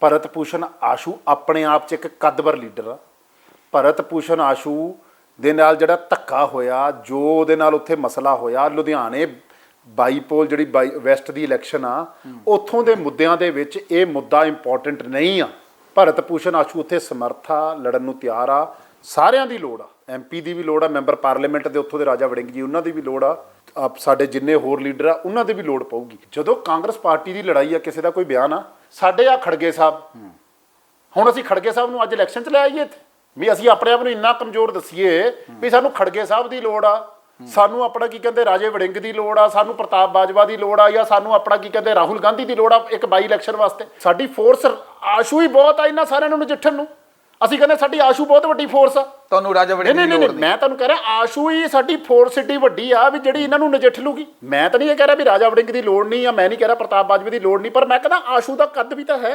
ਭਰਤ ਭੂਸ਼ਣ ਆਸ਼ੂ ਆਪਣੇ ਆਪ 'ਚ ਇੱਕ ਕੱਦਵਰ ਲੀਡਰ ਆ। ਭਰਤ ਭੂਸ਼ਣ ਆਸ਼ੂ ਦੇ ਨਾਲ ਜਿਹੜਾ ਧੱਕਾ ਹੋਇਆ, ਜੋ ਉਹਦੇ ਨਾਲ ਉੱਥੇ ਮਸਲਾ ਹੋਇਆ, ਲੁਧਿਆਣੇ ਬਾਈਪੋਲ ਜਿਹੜੀ ਬਾਈ, ਵੈਸਟ ਦੀ ਇਲੈਕਸ਼ਨ ਆ, ਉੱਥੋਂ ਦੇ ਮੁੱਦਿਆਂ ਦੇ ਵਿੱਚ ਇਹ ਮੁੱਦਾ ਇੰਪੋਰਟੈਂਟ ਨਹੀਂ ਆ। ਭਰਤ ਭੂਸ਼ਣ ਆਸ਼ੂ ਉੱਥੇ ਸਮਰਥਾ ਲੜਨ ਨੂੰ ਤਿਆਰ ਆ। ਸਾਰਿਆਂ ਦੀ ਲੋੜ ਆ। ਐਮਪੀ ਦੀ ਵੀ ਲੋੜ ਆ, ਮੈਂਬਰ ਪਾਰਲੀਮੈਂਟ ਦੇ ਉੱਥੋਂ ਦੇ ਰਾਜਾ ਵੜਿੰਗ ਜੀ, ਉਹਨਾਂ ਦੀ ਵੀ ਲੋੜ ਆ। ਸਾਡੇ ਜਿੰਨੇ ਹੋਰ ਲੀਡਰ ਆ, ਉਹਨਾਂ ਦੀ ਵੀ ਲੋੜ ਪਊਗੀ। ਜਦੋਂ ਕਾਂਗਰਸ ਪਾਰਟੀ ਦੀ ਲੜਾਈ ਆ, ਕਿਸੇ ਦਾ ਕੋਈ ਬਿਆਨ ਆ ਸਾਡੇ ਆ ਖੜਗੇ ਸਾਹਿਬ। ਹੁਣ ਅਸੀਂ ਖੜਗੇ ਸਾਹਿਬ ਨੂੰ ਅੱਜ ਇਲੈਕਸ਼ਨ 'ਚ ਲੈ ਆਈਏ ਇੱਥੇ। ਵੀ ਅਸੀਂ ਆਪਣੇ ਆਪ ਨੂੰ ਇੰਨਾ ਕਮਜ਼ੋਰ ਦੱਸੀਏ ਵੀ ਸਾਨੂੰ ਖੜਗੇ ਸਾਹਿਬ ਦੀ ਲੋੜ ਆ। ਸਾਨੂੰ ਆਪਣਾ ਕੀ ਕਹਿੰਦੇ ਰਾਜੇ ਵੜਿੰਗ ਦੀ ਲੋੜ ਆ, ਸਾਨੂੰ ਪ੍ਰਤਾਪ ਬਾਜਵਾ ਦੀ ਲੋੜ ਆ ਜਾਂ ਸਾਨੂੰ ਆਪਣਾ ਕੀ ਕਹਿੰਦੇ ਰਾਹੁਲ ਗਾਂਧੀ ਦੀ ਲੋੜ ਆ ਇੱਕ ਬਾਈ ਇਲੈਕਸ਼ਨ ਵਾਸਤੇ। ਸਾਡੀ ਫੋਰਸ ਆਸ਼ੂ ਹੀ ਬਹੁਤ ਆ ਇਹਨਾਂ ਸਾਰਿਆਂ ਨੂੰ ਨਜਿੱਠਣ ਨੂੰ। ਅਸੀਂ ਕਹਿੰਦੇ ਸਾਡੀ ਆਸ਼ੂ ਬਹੁਤ ਵੱਡੀ ਫੋਰਸ ਆ। ਤੁਹਾਨੂੰ ਰਾਜਾ ਵੜਿੰਗ ਨਹੀਂ, ਨਹੀਂ ਮੈਂ ਤੁਹਾਨੂੰ ਕਹਿ ਰਿਹਾ ਆਸ਼ੂ ਹੀ ਸਾਡੀ ਫੋਰਸ ਏਡੀ ਵੱਡੀ ਆ ਵੀ ਜਿਹੜੀ ਇਹਨਾਂ ਨੂੰ ਨਜਿੱਠ ਲੂਗੀ। ਮੈਂ ਤਾਂ ਨਹੀਂ ਇਹ ਕਹਿ ਰਿਹਾ ਵੀ ਰਾਜਾ ਵੜਿੰਗ ਦੀ ਲੋੜ ਨਹੀਂ ਆ ਮੈਂ ਨਹੀਂ ਕਹਿ ਰਿਹਾ ਪ੍ਰਤਾਪ ਬਾਜਵੇ ਦੀ ਲੋੜ ਨਹੀਂ ਪਰ ਮੈਂ ਕਹਿੰਦਾ ਆਸ਼ੂ ਦਾ ਕੱਦ ਵੀ ਤਾਂ ਹੈ।